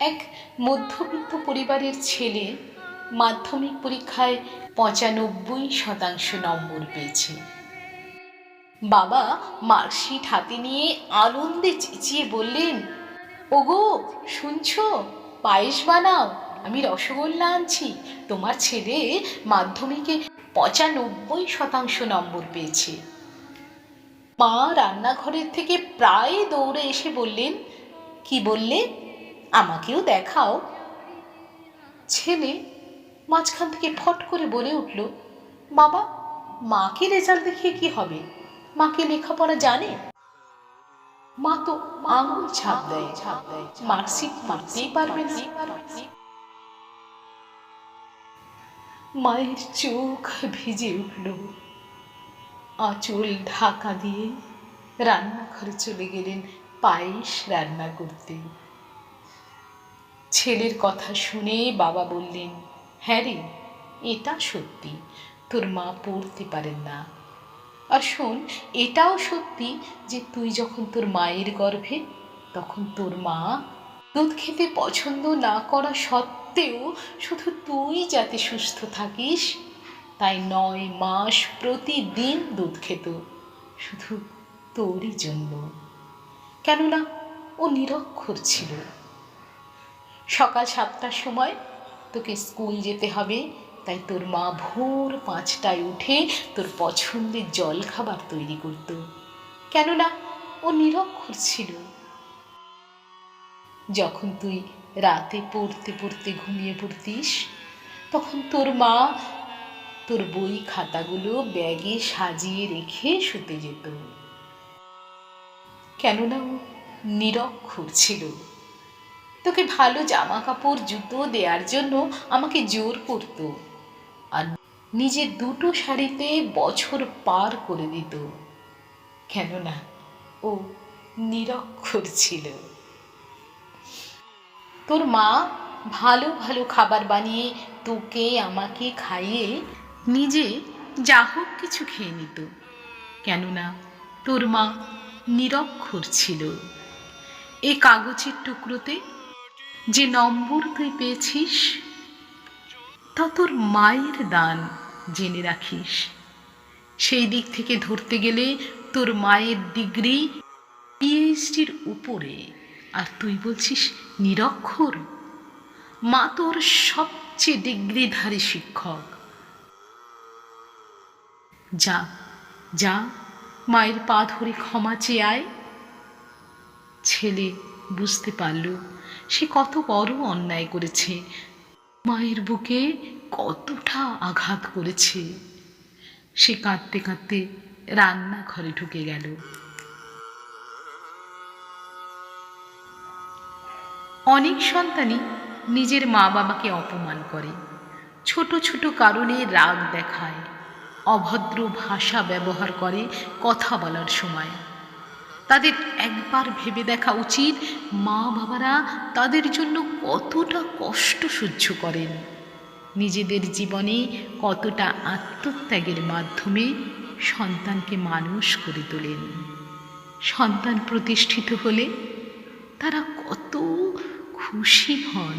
এক মধ্যবিত্ত পরিবারের ছেলে মাধ্যমিক পরীক্ষায় পঁচানব্বই শতাংশ নম্বর পেয়েছে। বাবা মার্কশিট হাতে নিয়ে আনন্দে চেঁচিয়ে বললেন, ওগো, শুনছো? পায়েস বানাও, আমি রসগোল্লা আনছি। তোমার ছেলে মাধ্যমিকে পঁচানব্বই শতাংশ নম্বর পেয়েছে। মা রান্নাঘরের থেকে প্রায় দৌড়ে এসে বললেন কি বললে? আমাকেও দেখাও। ছেলে মাঝখান থেকে ফট করে বলে উঠল, বাবা, মাকে রেজাল্ট দেখিয়ে কি হবে? মাকে লেখাপড়া জানে? মা তো আঙুল ছাপ দেয় ছাপ দেয় মার্কশিট মারতেই পারবে মায়ের চোখ ভিজে উঠল। আঁচল ঢাকা দিয়ে রান্নাঘরে চলে গেলেন পায়েস রান্না করতে। ছেলের কথা শুনে বাবা বললেন হ্যাঁ রে, এটা সত্যি, তোর মা পড়তে পারেন না। আর শোন, এটাও সত্যি যে তুই যখন তোর মায়ের গর্ভে, তখন তোর মা দুধ খেতে পছন্দ না করা সত্ত্বেও শুধু তুই যাতে সুস্থ থাকিস, তাই নয় মাস প্রতিদিন দুধ খেত, শুধু তোরই জন্য। কেননা ও নিরক্ষর ছিল। সকাল সাতটার সময় তোকে স্কুল যেতে হবে, তাই তোর মা ভোর পাঁচটায় উঠে তোর পছন্দের জল খাবার তৈরি করত। কেননা ও নিরক্ষর ছিল। যখন তুই রাতে পড়তে পড়তে ঘুমিয়ে পড়তিস, তখন তোর মা তোর বই খাতাগুলো ব্যাগে সাজিয়ে রেখে শুতে যেত। কেননা ও নিরক্ষর ছিল তোকে ভালো জামা কাপড় জুতো দেওয়ার জন্য আমাকে জোর করতো আর নিজের দুটো শাড়িতে বছর পার করে দিত। কেননা ও নিরক্ষর ছিল তোর মা ভালো ভালো খাবার বানিয়ে তোকে আমাকে খাইয়ে নিজে যা হোক কিছু খেয়ে নিত। কেননা তোর মা নিরক্ষর ছিল। এই কাগজের টুকরোতে যে নম্বর তুই পেয়েছিস, তা তোর মায়ের দান জেনে রাখিস। সেই দিক থেকে ধরতে গেলে তোর মায়ের ডিগ্রি পিএইচডির উপরে। আর তুই বলছিস নিরক্ষর? মা তোর সবচেয়ে ডিগ্রিধারী শিক্ষক। যা যা মায়ের পা ধরে ক্ষমা চেয়ে ছেলে বুঝতে পারল, সে কত বড় অন্যায় করেছে। মায়ের বুকে কতটা আঘাত করেছে। সে কাঁদতে কাঁদতে রান্নাঘরে ঢুকে গেল। অনেক সন্তানই নিজের মা বাবাকে অপমান করে। ছোট ছোট কারণে রাগ দেখায়। অভদ্র ভাষা ব্যবহার করে কথা বলার সময়। তাদের একবার ভেবে দেখা উচিত মা বাবারা তাদের জন্য কতটা কষ্ট সহ্য করেন। নিজেদের জীবনে কতটা আত্মত্যাগের মাধ্যমে সন্তানকে মানুষ করে তোলেন। সন্তান প্রতিষ্ঠিত হলে তারা কত খুশি হন।